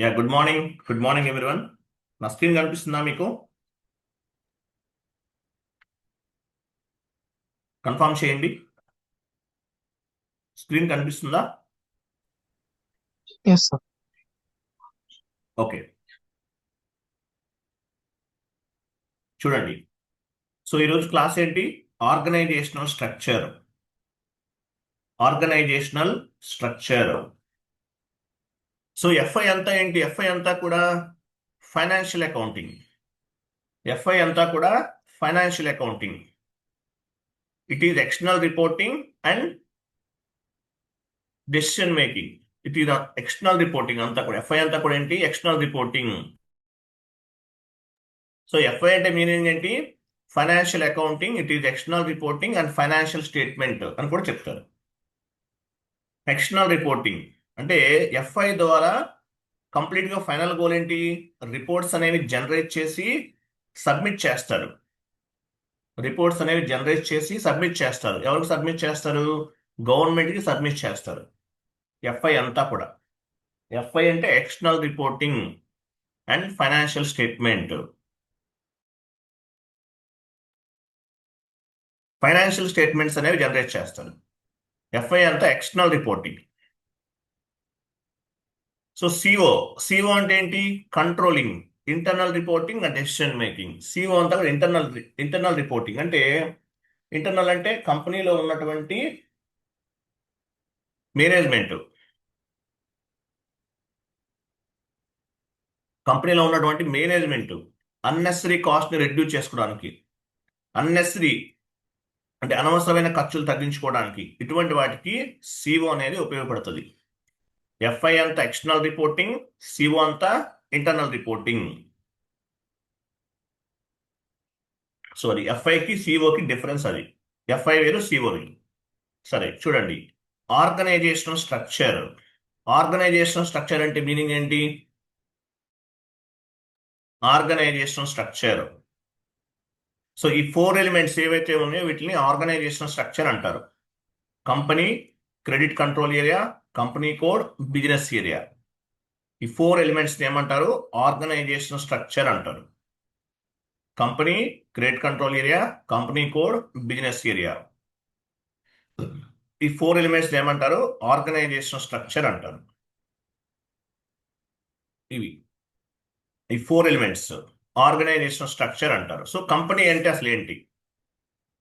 Yeah good morning good morning everyone నా screen కనిపిస్తుందా మీకు? కన్ఫర్మ్ చేయండి. స్క్రీన్ కనిపిస్తుందా. ఓకే చూడండి. సో ఈరోజు క్లాస్ ఏంటి? Organisational structure organisational structure so FI అంతా ఏంటి? ఎఫ్ఐ అంతా కూడా ఫైనాన్షియల్ అకౌంటింగ్. ఎఫ్ఐ అంతా కూడా financial accounting. It is external reporting and decision making it is external reporting అంతా కూడా. ఎఫ్ఐ అంతా కూడా ఏంటి? ఎక్స్టర్నల్ రిపోర్టింగ్ సో ఎఫ్ఐ అంటే మీనింగ్ ఏంటి? Financial accounting it is external reporting and financial statement అని కూడా చెప్తారు. ఎక్స్టర్నల్ రిపోర్టింగ్ అంటే ఎఫ్ఐ ద్వారా కంప్లీట్గా ఫైనల్ గోల్ ఏంటి? రిపోర్ట్స్ అనేవి జనరేట్ చేసి సబ్మిట్ చేస్తారు. రిపోర్ట్స్ అనేవి జనరేట్ చేసి సబ్మిట్ చేస్తారు. ఎవరికి సబ్మిట్ చేస్తారు? గవర్నమెంట్కి సబ్మిట్ చేస్తారు. ఎఫ్ఐ అంతా కూడా. ఎఫ్ఐ అంటే external reporting and financial statement. Financial statements అనేవి జనరేట్ చేస్తారు. ఎఫ్ఐ అంతా external reporting. So CO CO అంటే ఏంటి? Controlling internal reporting and decision making CO అంతా కూడా ఇంటర్నల్ ఇంటర్నల్ రిపోర్టింగ్ అంటే ఇంటర్నల్ అంటే కంపెనీలో ఉన్నటువంటి మేనేజ్మెంట్. కంపెనీలో ఉన్నటువంటి మేనేజ్మెంట్. అన్నెసరీ కాస్ట్ని రెడ్యూస్ చేసుకోవడానికి. అన్నెసరీ అంటే అనవసరమైన ఖర్చులు తగ్గించుకోవడానికి. ఇటువంటి వాటికి సిఓ అనేది ఉపయోగపడుతుంది. ఎఫ్ఐ అంతా ఎక్స్టర్నల్ రిపోర్టింగ్ సిఓ అంతా ఇంటర్నల్ రిపోర్టింగ్ సారీ ఎఫ్ఐకి సిఓకి డిఫరెన్స్ అది. ఎఫ్ఐ వేరు సిఓ వేరు. సరే చూడండి. ఆర్గనైజేషనల్ స్ట్రక్చర్ ఆర్గనైజేషనల్ స్ట్రక్చర్ అంటే మీనింగ్ ఏంటి? ఆర్గనైజేషనల్ స్ట్రక్చర్ సో ఈ ఫోర్ ఎలిమెంట్స్ ఏవైతే ఉన్నాయో వీటిని ఆర్గనైజేషనల్ స్ట్రక్చర్ అంటారు. Company credit control area company code business area. ఈ ఫోర్ ఎలిమెంట్స్ ఏమంటారు? ఆర్గనైజేషన్ స్ట్రక్చర్ అంటారు. Company credit control area company code business area. ఈ ఫోర్ ఎలిమెంట్స్ ఏమంటారు? ఆర్గనైజేషన్ స్ట్రక్చర్ అంటారు. ఇవి. ఈ ఫోర్ ఎలిమెంట్స్ ఆర్గనైజేషన్ స్ట్రక్చర్ అంటారు. సో కంపెనీ అంటే అసలు ఏంటి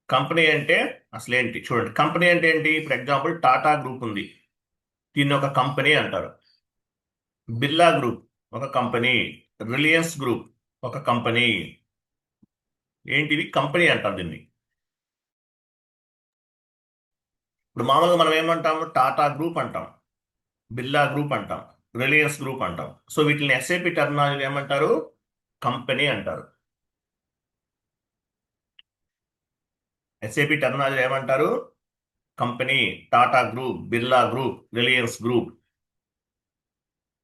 కంపెనీ అంటే అసలు ఏంటి చూడండి కంపెనీ అంటే ఏంటి? ఫర్ ఎగ్జాంపుల్ టాటా గ్రూప్ ఉంది. దీన్ని ఒక కంపెనీ అంటారు. బిర్లా గ్రూప్ ఒక కంపెనీ రిలయన్స్ గ్రూప్ ఒక కంపెనీ. ఏంటిది? కంపెనీ అంటారు దీన్ని. ఇప్పుడు మామూలుగా మనం ఏమంటాము? టాటా గ్రూప్ అంటాం. బిర్లా గ్రూప్ అంటాం. రిలయన్స్ గ్రూప్ అంటాం. సో వీటిని ఎస్ఏపి టర్మినాలజీ ఏమంటారు? కంపెనీ అంటారు. ఎస్ఏపి టర్మినాలజీ ఏమంటారు? Company Tata group Birla group Reliance group.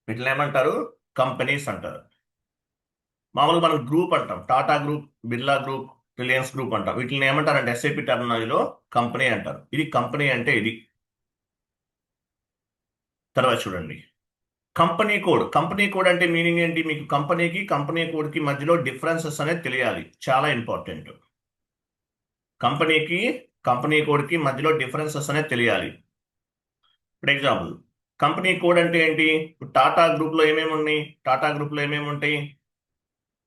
వీటిని ఏమంటారు? కంపెనీస్ అంటారు. మామూలుగా మనం గ్రూప్ అంటాం. Tata group Birla group Reliance group అంటాం. వీటిని ఏమంటారంటే ఎస్ఐపి టర్మినాలజీలో కంపెనీ అంటారు. ఇది కంపెనీ అంటే ఇది. తర్వాత చూడండి. Company code. కంపెనీ కోడ్ అంటే మీనింగ్ ఏంటి? మీకు కంపెనీకి కంపెనీ కోడ్కి మధ్యలో డిఫరెన్సెస్ అనేది తెలియాలి. చాలా ఇంపార్టెంట్. కంపెనీకి కంపెనీ కోడ్కి మధ్యలో డిఫరెన్సెస్ అనేది తెలియాలి. ఫర్ ఎగ్జాంపుల్ కంపెనీ కోడ్ అంటే ఏంటి? టాటా గ్రూప్లో ఏమేమి ఉన్నాయి? టాటా గ్రూప్లో ఏమేమి ఉంటాయి?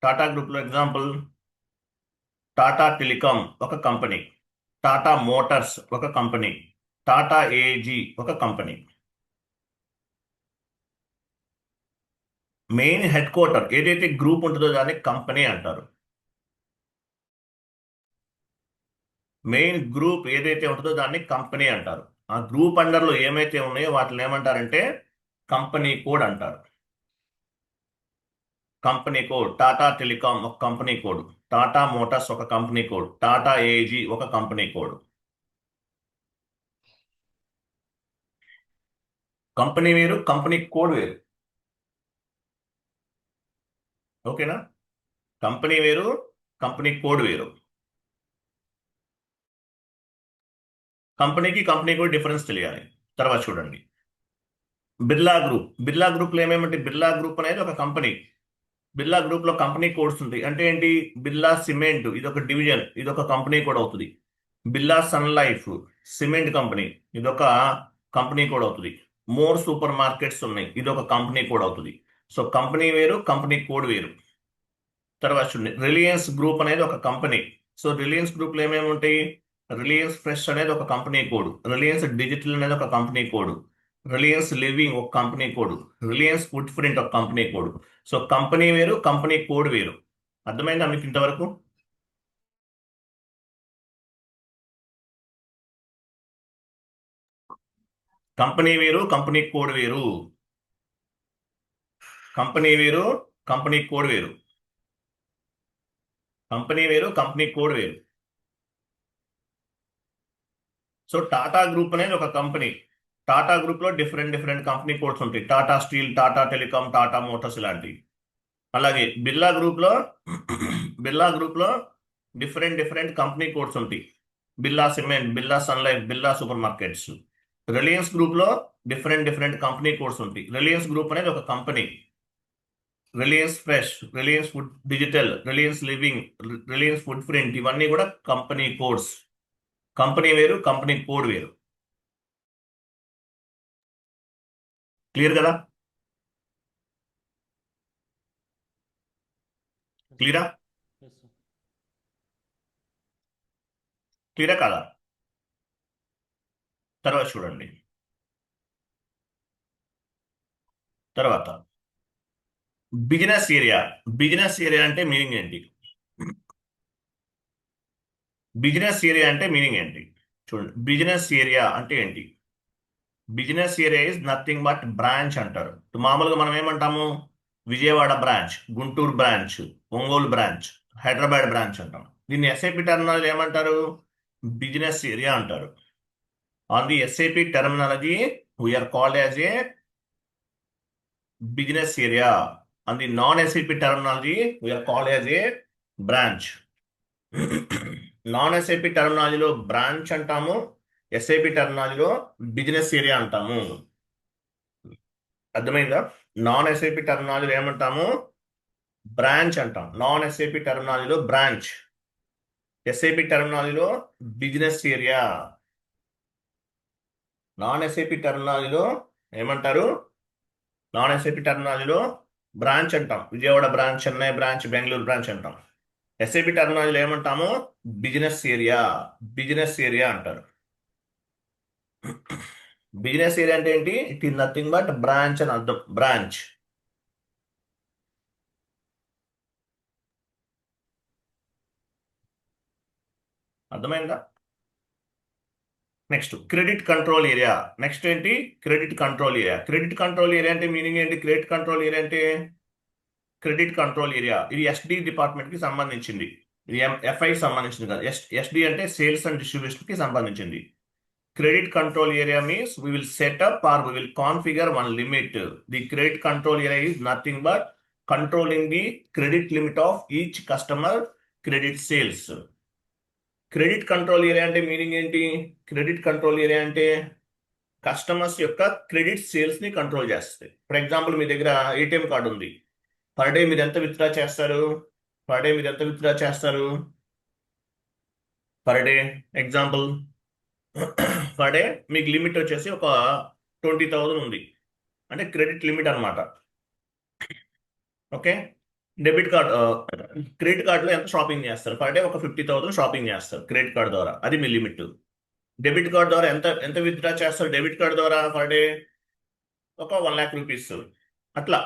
టాటా గ్రూప్లో ఎగ్జాంపుల్ టాటా టెలికాం ఒక కంపెనీ టాటా మోటార్స్ ఒక కంపెనీ టాటా ఏజీ ఒక కంపెనీ. మెయిన్ హెడ్ క్వార్టర్ ఏదైతే గ్రూప్ ఉంటుందో దాన్ని కంపెనీ అంటారు. మెయిన్ గ్రూప్ ఏదైతే ఉంటుందో దాన్ని కంపెనీ అంటారు. ఆ గ్రూప్ అండర్లో ఏమైతే ఉన్నాయో వాటిని ఏమంటారంటే కంపెనీ కోడ్ అంటారు. కంపెనీ కోడ్ టాటా టెలికాం ఒక కంపెనీ కోడ్ టాటా మోటార్స్ ఒక కంపెనీ కోడ్ టాటా ఏజీ ఒక కంపెనీ కోడ్. కంపెనీ వేరు కంపెనీ కోడ్ వేరు. ఓకేనా? కంపెనీ వేరు కంపెనీ కోడ్ వేరు. కంపెనీకి కంపెనీ కూడా డిఫరెన్స్ తెలియాలి. తర్వాత చూడండి. బిర్లా గ్రూప్. బిర్లా గ్రూప్లో ఏమేమంటే బిర్లా గ్రూప్ అనేది ఒక కంపెనీ. బిర్లా గ్రూప్లో కంపెనీ కోడ్స్ ఉంటాయి. అంటే ఏంటి? బిర్లా సిమెంట్ ఇది ఒక డివిజన్ ఇది ఒక కంపెనీ కూడా అవుతుంది. Birla sun life cement company ఇది ఒక కంపెనీ కూడా అవుతుంది. మోర్ సూపర్ మార్కెట్స్ ఉన్నాయి ఇది ఒక కంపెనీ కూడా అవుతుంది. సో కంపెనీ వేరు కంపెనీ కోడ్ వేరు. తర్వాత చూడండి. రిలయన్స్ గ్రూప్ అనేది ఒక కంపెనీ. సో రిలయన్స్ గ్రూప్లో ఏమేమి ఉంటాయి? రిలయన్స్ ఫ్రెష్ అనేది ఒక కంపెనీ కోడ్. రిలయన్స్ డిజిటల్ అనేది ఒక కంపెనీ కోడ్. రిలయన్స్ లివింగ్ ఒక company code. Reliance food print ఒక కంపెనీ కోడ్. సో కంపెనీ వేరు కంపెనీ కోడ్ వేరు. అర్థమైందా మీకు ఇంతవరకు? కంపెనీ వేరు కంపెనీ కోడ్ వేరు. కంపెనీ వేరు కంపెనీ కోడ్ వేరు. కంపెనీ వేరు కంపెనీ కోడ్ వేరు. సో టాటా గ్రూప్ అనేది ఒక కంపెనీ టాటా గ్రూప్లో డిఫరెంట్ డిఫరెంట్ కంపెనీ కోడ్స్ ఉంటాయి. Tata steel Tata telecom Tata motors ఇలాంటివి. అలాగే బిర్లా గ్రూప్లో బిర్లా గ్రూప్లో డిఫరెంట్ డిఫరెంట్ కంపెనీ కోడ్స్ ఉంటాయి. Birla cement Birla sun life Birla super markets Reliance గ్రూప్లో డిఫరెంట్ డిఫరెంట్ కంపెనీ కోడ్స్ ఉంటాయి. రిలయన్స్ గ్రూప్ అనేది ఒక company Reliance fresh Reliance food digital Reliance living Reliance food print ఇవన్నీ కూడా కంపెనీ కోడ్స్ కంపెనీ వేరు company code వేరు. Clear కదా? క్లియరా? క్లియరా కదా? తర్వాత చూడండి. తర్వాత. Business area. బిజినెస్ ఏరియా అంటే మీనింగ్ ఏంటి? బిజినెస్ ఏరియా అంటే మీనింగ్ ఏంటి? చూడండి బిజినెస్ ఏరియా అంటే ఏంటి? Business area is nothing but branch అంటారు. మామూలుగా మనం ఏమంటాము? Vijayawada branch Guntur branch Ongole branch Hyderabad branch అంటాం. దీన్ని ఎస్ఐపి టర్మినాలజీ ఏమంటారు? బిజినెస్ ఏరియా అంటారు. On the SAP terminology we are called as a business area. On the non SAP terminology we are called as a branch. Non SAP టర్మినాలజీలో branch అంటాము SAP టర్మినాలజీలో business area అంటాము. అర్థమైందా? Non SAP టర్మినాలజీలో ఏమంటాము? Branch అంటాం. Non SAP టర్మినాలజీలో branch. SAP టర్మినాలజీలో business area. Non SAP టర్మినాలజీలో ఏమంటారు? నాన్ ఎస్ఐపి టర్మినాలజీలో బ్రాంచ్ అంటాం. Vijayawada branch Chennai branch Bengaluru branch అంటాం. ఎస్ఐబి టర్మినాలజీలో ఏమంటాము? బిజినెస్ ఏరియా బిజినెస్ ఏరియా అంటారు. బిజినెస్ ఏరియా అంటే ఏంటి? It is nothing but branch అని అర్థం. బ్రాంచ్ అర్థమైందా? Next credit control area next ఏంటి? Credit control area credit control area అంటే మీనింగ్ ఏంటి? క్రెడిట్ కంట్రోల్ ఏరియా అంటే క్రెడిట్ కంట్రోల్ ఏరియా. ఇది ఎస్డి డిపార్ట్మెంట్కి సంబంధించింది. ఇది ఎఫ్ఐ సంబంధించింది కాదు. ఎస్ ఎస్డి అంటే సేల్స్ అండ్ డిస్ట్రిబ్యూషన్కి సంబంధించింది. Credit control area means we will set or we will configure one limit the credit control area is nothing but controlling the credit limit of each customer credit sales credit control area అంటే meaning ఏంటి? Credit control area అంటే customers యొక్క credit సేల్స్ని control చేస్తుంది for example మీ దగ్గర ATM card ఉంది. Per day మీరు ఎంత విత్డ్రా చేస్తారు? పర్ డే మీరు ఎంత విత్డ్రా చేస్తారు? Per day example per day మీకు లిమిట్ వచ్చేసి ఒక ట్వంటీ థౌజండ్ ఉంది. అంటే క్రెడిట్ లిమిట్ అన్నమాట. ఓకే డెబిట్ కార్డ్ క్రెడిట్ కార్డులో ఎంత షాపింగ్ చేస్తారు? పర్ డే ఒక ఫిఫ్టీ థౌసండ్ షాపింగ్ చేస్తారు క్రెడిట్ కార్డ్ ద్వారా. అది మీ లిమిట్ డెబిట్ కార్డ్ ద్వారా ఎంత ఎంత విత్డ్రా చేస్తారు? డెబిట్ కార్డ్ ద్వారా పర్ డే ఒక వన్ ల్యాక్ రూపీస్ అట్లా.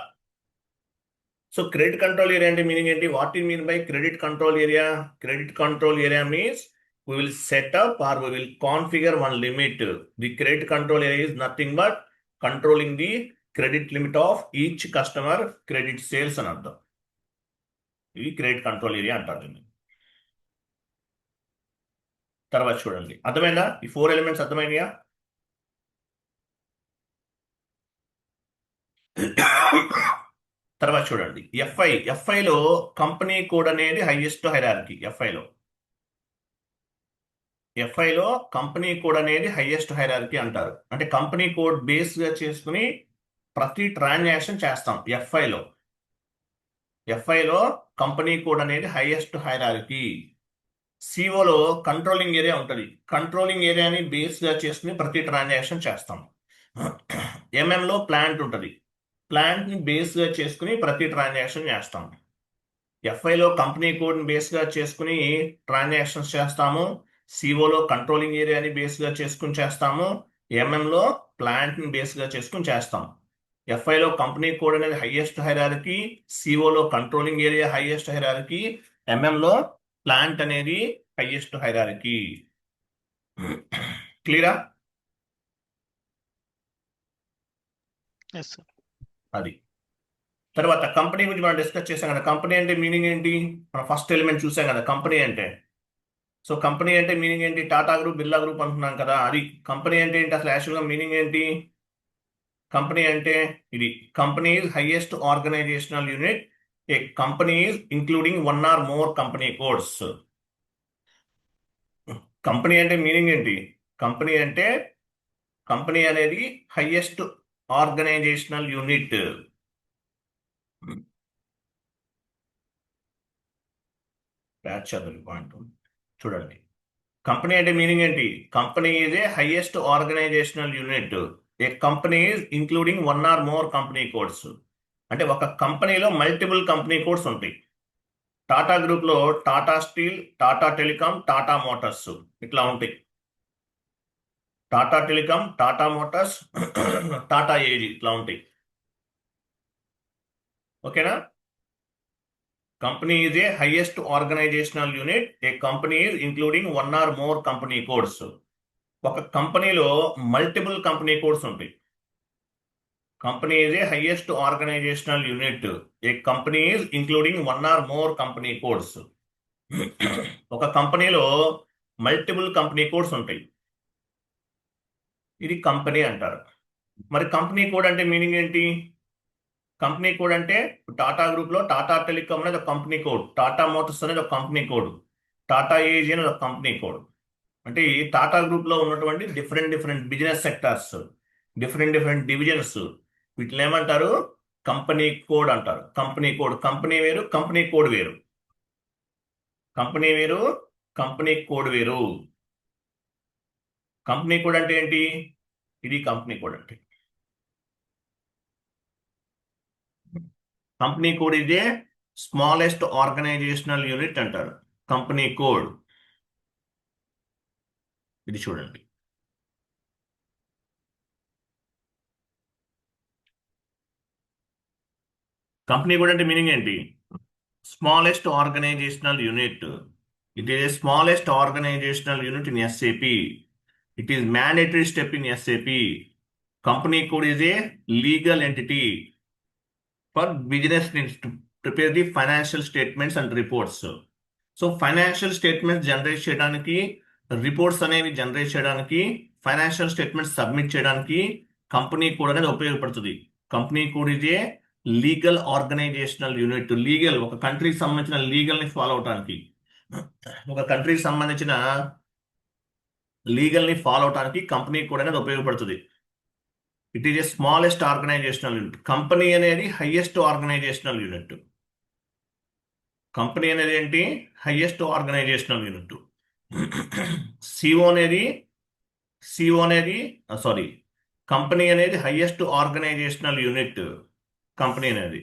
సో క్రెడిట్ కంట్రోల్ ఏరియా అంటే మీనింగ్ ఏంటి? What we mean by credit control area credit control area means we will set up or we will configure one limit the credit control area is nothing but controlling the credit limit of each customer credit sales అని అర్థం. ఇది credit control area అంటారు తర్వాత చూడండి. అర్థమైందా? ఈ four elements అర్థమైనయా? తర్వాత చూడండి. ఎఫ్ఐ ఎఫ్ఐలో కంపెనీ కోడ్ అనేది హైయెస్ట్ హైరార్కీ ఎఫ్ఐలో ఎఫ్ఐలో కంపెనీ కోడ్ అనేది హైయెస్ట్ హైరార్కీ అంటారు. అంటే కంపెనీ కోడ్ బేస్గా చేసుకుని ప్రతి ట్రాన్సాక్షన్ చేస్తాం ఎఫ్ఐలో ఎఫ్ఐలో కంపెనీ కోడ్ అనేది హైయెస్ట్ హైరార్కీ సిఓలో కంట్రోలింగ్ ఏరియా ఉంటుంది. కంట్రోలింగ్ ఏరియాని బేస్గా చేసుకుని ప్రతి ట్రాన్సాక్షన్ చేస్తాం. ఎంఎంలో ప్లాంట్ ఉంటుంది. ప్లాంట్ని బేస్గా చేసుకుని ప్రతి ట్రాన్సాక్షన్ చేస్తాం. ఎఫ్ఐలో కంపెనీ కోడ్ని బేస్గా చేసుకుని ట్రాన్సాక్షన్స్ చేస్తాము. సిఓలో కంట్రోలింగ్ ఏరియాని బేస్గా చేసుకుని చేస్తాము. ఎంఎంలో ప్లాంట్ని బేస్గా చేసుకుని చేస్తాం. ఎఫ్ఐలో కంపెనీ కోడ్ అనేది హైయెస్ట్ హైరారికి సిఓలో కంట్రోలింగ్ ఏరియా హైయెస్ట్ హైరారికి ఎంఎంలో ప్లాంట్ అనేది హైయెస్ట్ హైరారికి. క్లియరా? ఎస్ సార్ అది. తర్వాత కంపెనీ గురించి మనం డిస్కస్ చేసాం కదా కంపెనీ అంటే మీనింగ్ ఏంటి? మనం ఫస్ట్ ఎలిమెంట్ చూసాం కదా కంపెనీ అంటే. సో కంపెనీ అంటే మీనింగ్ ఏంటి? టాటా గ్రూప్ బిర్లా గ్రూప్ అంటున్నాం కదా అది కంపెనీ అంటే ఏంటి? అసలు యాక్చువల్గా మీనింగ్ ఏంటి? కంపెనీ అంటే ఇది company highest organisational unit a company including one or more company codes company అంటే మీనింగ్ ఏంటి? కంపెనీ అంటే కంపెనీ అనేది హైయెస్ట్ ఆర్గనైజేషనల్ యూనిట్. పాయింట్ చూడండి. కంపెనీ అంటే మీనింగ్ ఏంటి? Company is a highest organisational unit a company is including one or more company codes అంటే ఒక కంపెనీలో మల్టిపుల్ కంపెనీ కోడ్స్ ఉంటాయి. టాటా గ్రూప్లో Tata steel Tata telecom Tata motors ఇట్లా ఉంటాయి. Tata telecom Tata motors Tata AG ఇట్లా ఉంటాయి. ఓకేనా? Company is a highest organisational unit. A company including one or more company codes. ఒక కంపెనీలో మల్టిపుల్ కంపెనీ కోడ్స్ ఉంటాయి. Company is a highest organisational unit. A company including one or more company codes. ఒక కంపెనీలో multiple company codes ఉంటాయి. ఇది company అంటారు. మరి company code అంటే మీనింగ్ ఏంటి? కంపెనీ కోడ్ అంటే టాటా గ్రూప్లో టాటా టెలికామ్ అనేది ఒక కంపెనీ కోడ్. టాటా మోటార్స్ అనేది ఒక కంపెనీ కోడ్. టాటా ఏజీ అనేది ఒక కంపెనీ కోడ్. అంటే ఈ టాటా గ్రూప్లో ఉన్నటువంటి different different business sectors different different divisions వీటిని ఏమంటారు? కంపెనీ కోడ్ అంటారు. Company code. కంపెనీ వేరు కంపెనీ కోడ్ వేరు. కంపెనీ వేరు కంపెనీ కోడ్ వేరు. కంపెనీ కోడ్ అంటే ఏంటి? ఇది కంపెనీ కోడ్ అంటే. కంపెనీ కోడ్ ఇదే స్మాలెస్ట్ ఆర్గనైజేషనల్ యూనిట్ అంటారు. Company code. ఇది చూడండి. కంపెనీ కోడ్ అంటే మీనింగ్ ఏంటి? Smallest organisational unit. It is smallest organisational unit in SAP it is mandatory step in SAP company code is a legal entity for business needs to prepare the financial statements and reports. So financial statements generate చేయడానికి reports అనేవి generate చేయడానికి financial statements submit చేయడానికి company code అనేది ఉపయోగపడుతుంది. Company code ఇదే legal organisational unit legal ఒక కంట్రీకి సంబంధించిన లీగల్ని ఫాలో అవడానికి ఒక కంట్రీకి సంబంధించిన లీగల్ని ఫాలో అవడానికి కంపెనీ కూడా అనేది ఉపయోగపడుతుంది. It is a smallest organisational unit company అనేది హయ్యెస్ట్ ఆర్గనైజేషనల్ యూనిట్ కంపెనీ అనేది ఏంటి? హయ్యెస్ట్ ఆర్గనైజేషనల్ యూనిట్ సిఓ అనేది సిఓ అనేది uh, సారీ కంపెనీ అనేది హయ్యెస్ట్ ఆర్గనైజేషనల్ యూనిట్ కంపెనీ అనేది.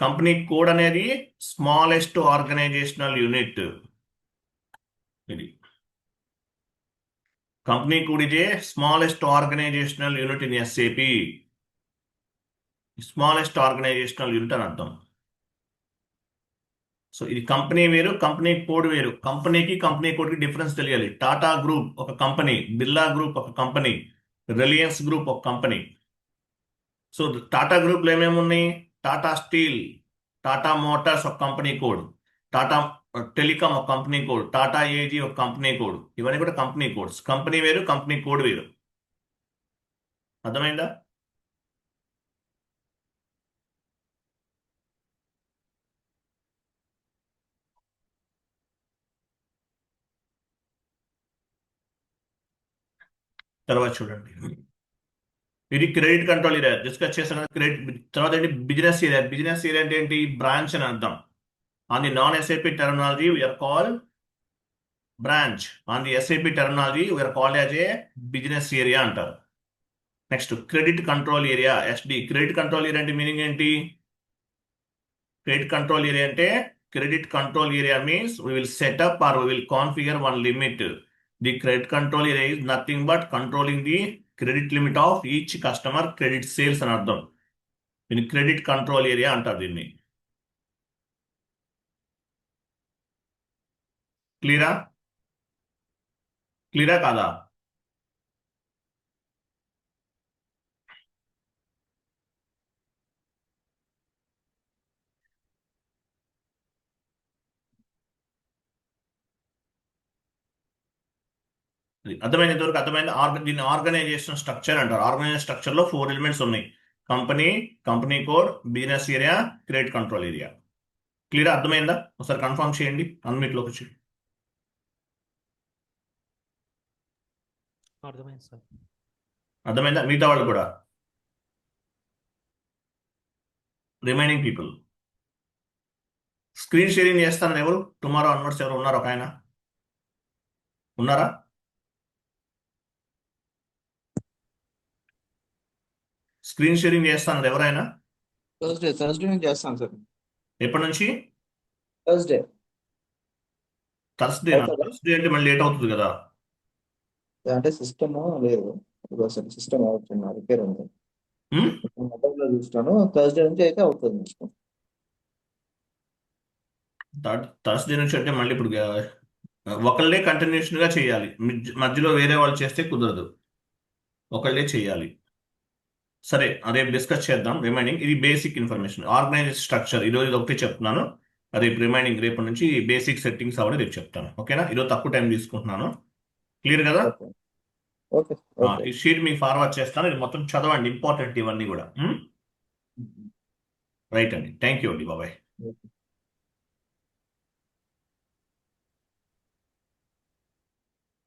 కంపెనీ కోడ్ అనేది స్మాలెస్ట్ ఆర్గనైజేషనల్ యూనిట్ ఇది. Company code smallest organisational unit in SAP smallest organisational unit అని అర్థం. సో ఇది కంపెనీ వేరు కంపెనీ కోడ్ వేరు. కంపెనీకి కంపెనీ కోడ్కి డిఫరెన్స్ తెలియాలి. టాటా గ్రూప్ ఒక కంపెనీ బిర్లా గ్రూప్ ఒక కంపెనీ రిలయన్స్ గ్రూప్ ఒక కంపెనీ. సో టాటా గ్రూప్లో ఏమేమి ఉన్నాయి టాటా స్టీల్ టాటా మోటార్స్ ఒక కంపెనీ కోడ్. టాటా టెలికామ్ ఒక కంపెనీ కోడ్ టాటా ఏజీ ఒక కంపెనీ కోడ్ ఇవన్నీ కూడా కంపెనీ కోడ్స్. కంపెనీ వేరు కంపెనీ కోడ్ వేరు. అర్థమైందా? తర్వాత చూడండి. ఇది క్రెడిట్ కంట్రోల్ ఏరియా. డిస్కస్ చేసిన క్రెడిట్ తర్వాత ఏంటి? Business area. బిజినెస్ ఏరియా అంటే ఏంటి? బ్రాంచ్ అని అర్థం. On the non we are called call branch the the terminology, we are called as a business area అంటారు. Next credit control area SD credit control area అంటే meaning ఏంటి? Credit control area అంటే credit control area means we will set up or we will configure one limit the credit control area is nothing but controlling the credit limit of each customer credit sales అని అర్థం. దీన్ని credit control area అంటారు దీన్ని. క్లియరా? క్లియరా కాదా? ఇది అర్థమైంది ఇంతవరకు? అర్థమైంది? ఆర్గ దీన్ని ఆర్గనైజేషన్ స్ట్రక్చర్ అంటారు. ఆర్గనైజేషన్ స్ట్రక్చర్లో ఫోర్ ఎలిమెంట్స్ ఉన్నాయి. Company company code business area credit control area. Clear? అర్థమైందా? ఒకసారి కన్ఫర్మ్ చేయండి. అన్నిటిలోకి వచ్చి అర్థమైంది సార్. అర్థమైందా? మిగతా వాళ్ళు కూడా? రిమైనింగ్ పీపుల్ స్క్రీన్ షేరింగ్ చేస్తాను ఎవరు? టుమారో అన్వర్స్ ఎవరు ఉన్నారు ఒక ఆయన? ఉన్నారా? స్క్రీన్ షేరింగ్ చేస్తాను ఎవరైనా థర్స్డే థర్స్డే నేను చేస్తాను సార్. ఎప్పటి నుంచి థర్స్డే థర్స్డే? థర్స్డే అంటే మళ్ళీ లేట్ అవుతుంది కదా. అంటే సిస్టమ్ లేదు. అసలు సిస్టమ్ అవుతుంది రిపేర్ ఉంది. Hmm? మొబైల్లో చూస్తాను థర్స్డే నుంచి అయితే అవుతుంది సిస్టమ్ థర్స్డే నుంచి అంటే మళ్ళీ ఇప్పుడు ఒకళ్ళే కంటిన్యూషన్గా చేయాలి. మధ్యలో వేరే వాళ్ళు చేస్తే కుదరదు. ఒకళ్ళే చేయాలి. సరే రేపు డిస్కస్ చేద్దాం. రిమైనింగ్ ఇది బేసిక్ ఇన్ఫర్మేషన్ ఆర్గనైజ్ స్ట్రక్చర్ ఈరోజు ఇది ఒకటి చెప్తున్నాను. రేపు రిమైనింగ్ రేపు నుంచి బేసిక్ సెట్టింగ్స్ అవన్నీ రేపు చెప్తాను. ఓకేనా? ఈరోజు తక్కువ టైం తీసుకుంటున్నాను. క్లియర్ కదా? ఓకే ఈ షీట్ మీకు ఫార్వర్డ్ చేస్తాను. ఇది మొత్తం చదవండి ఇంపార్టెంట్ ఇవన్నీ కూడా. రైట్ అండి. థ్యాంక్ యూ అండి. బాబాయ్